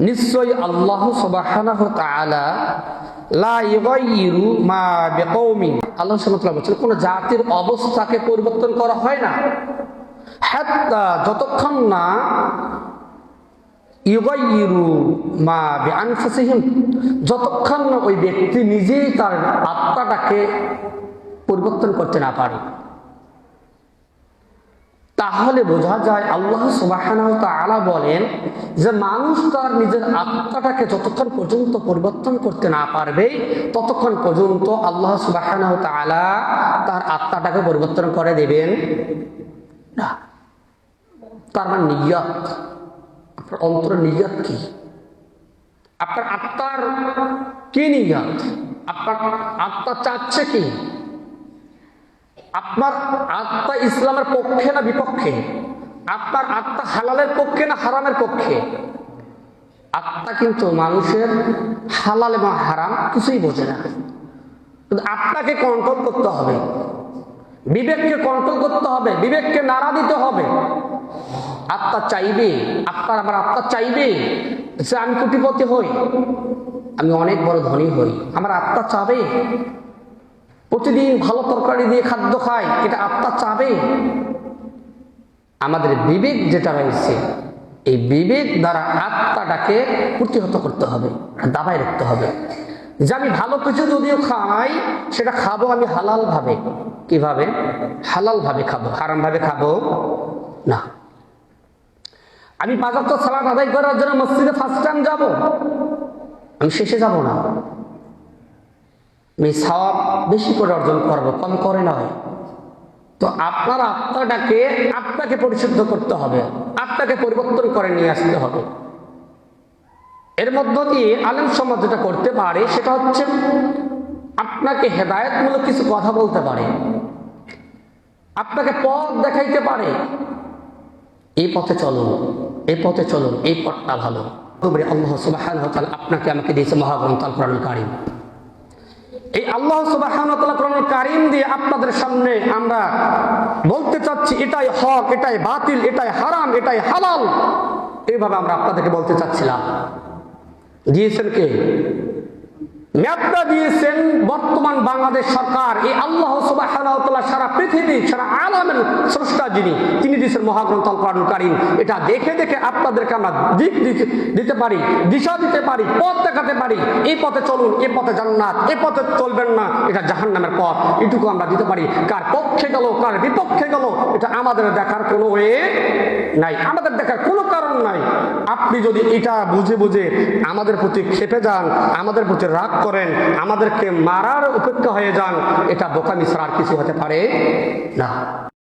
নিশ্চয়ই আল্লাহ সুবহানাহু লা মা কোন জাতির অবস্থাকে পরিবর্তন করা হয় না। হাত্তা যতক্ষণ না ইউগাইয়িরু মা যতক্ষণ না ওই ব্যক্তি নিজেই তার আত্মাটাকে পরিবর্তন করতে না পারে। তাহলে বোঝা যায় আল্লাহ তাআলা বলেন যে মানুষ তার নিজের আত্মাটাকে যতক্ষণ পর্যন্ত পরিবর্তন করতে না পারবে, ততক্ষণ পর্যন্ত আল্লাহ সুবাহানাহু তাআলা তার আত্মাটাকে পরিবর্তন করে দেবেন না। তার মানে নিয়ত। আপনার অন্তর নিয়ত কি? আপনার আত্মার কি নিয়ত? আপনার আত্মা চাচ্ছে কি? আপনার আত্মা ইসলামের পক্ষে না বিপক্ষে? আপনার আত্মা হালালের পক্ষে না হারামের পক্ষে? আত্মা কিন্তু মানুষের হালাল এবং হারাম কিছুই বোঝে না। কিন্তু আত্মাকে কন্ট্রোল করতে হবে। বিবেককে কন্ট্রোল করতে হবে। বিবেককে নাড়া দিতে হবে। আত্মা চাইবে, আপনার আমার আত্মা চাইবে যে আমি কোটিপতি হই, আমি অনেক বড় ধনী হই। আমার আত্মা চাবে। প্রতিদিন ভালো তরকারি দিয়ে খাদ্য খাই এটা আত্মা চাবে? আমাদের বিবেক যেটা রয়েছে, এই বিবেক দ্বারা আত্মাটাকে প্রতিহত করতে হবে দাবায় রাখতে হবে। যে আমি ভালো কিছু যদিও খাই, সেটা খাব আমি হালাল ভাবে কীভাবে? হালাল ভাবে খাব। হারাম ভাবে খাব? না। আমি পাঁচাত্তর সালাদ আদায় করার জন্য মসজিদে ফার্স্ট টাইম যাব। আমি শেষে যাব না। আমি সব বেশি করে অর্জন করব, কম করে নয়। তো আপনার আত্মাটাকে আপনাকে পরিশুদ্ধ করতে হবে, আত্মাকে পরিবর্তন করে নিয়ে আসতে হবে। এর মধ্য দিয়ে আলেম সমাজ যেটা করতে পারে, সেটা হচ্ছে আপনাকে হেদায়তমূলক কিছু কথা বলতে পারে, আপনাকে পথ দেখাইতে পারে। এই পথে চলুন, এই পথে চলুন, এই পথটা ভালো। আল্লাহ সুবাহ আপনাকে আমাকে দিয়েছে মহাগ্রন্থ আল কারিম। এই আল্লাহ সুবাহ কারিম দিয়ে আপনাদের সামনে আমরা বলতে চাচ্ছি, এটাই হক, এটাই বাতিল, এটাই হারাম, এটাই হালাল। এইভাবে আমরা আপনাদেরকে বলতে চাচ্ছিলাম। দিয়েছেন কে? ম্যাপটা দিয়েছেন বর্তমান বাংলাদেশ সরকার, এই আল্লাহ সুবাহ সারা পৃথিবী, সারা আলামের স্রষ্টা যিনি, তিনি দিয়েছেন মহাগ্রন্থ কারিম। এটা দেখে দেখে আপনাদেরকে আমরা দিক দিতে পারি, দিশা দিতে পারি, পথ দেখাতে পারি। এই পথে চলুন এ পথে জান্নাত এ পথে চলবেন না, এটা জাহান নামের পথ। এটুকু আমরা দিতে পারি। কার পক্ষে গেল, কার বিপক্ষে গেল, এটা আমাদের দেখার কোনো ওয়ে নাই। আমাদের দেখার কোনো কারণ নাই। আপনি যদি এটা বুঝে বুঝে আমাদের প্রতি খেপে যান, আমাদের প্রতি রাগ করেন, আমাদেরকে মারার উপেক্ষা হয়ে যান, এটা বোকামি ছাড়া আর কিছু হতে পারে না।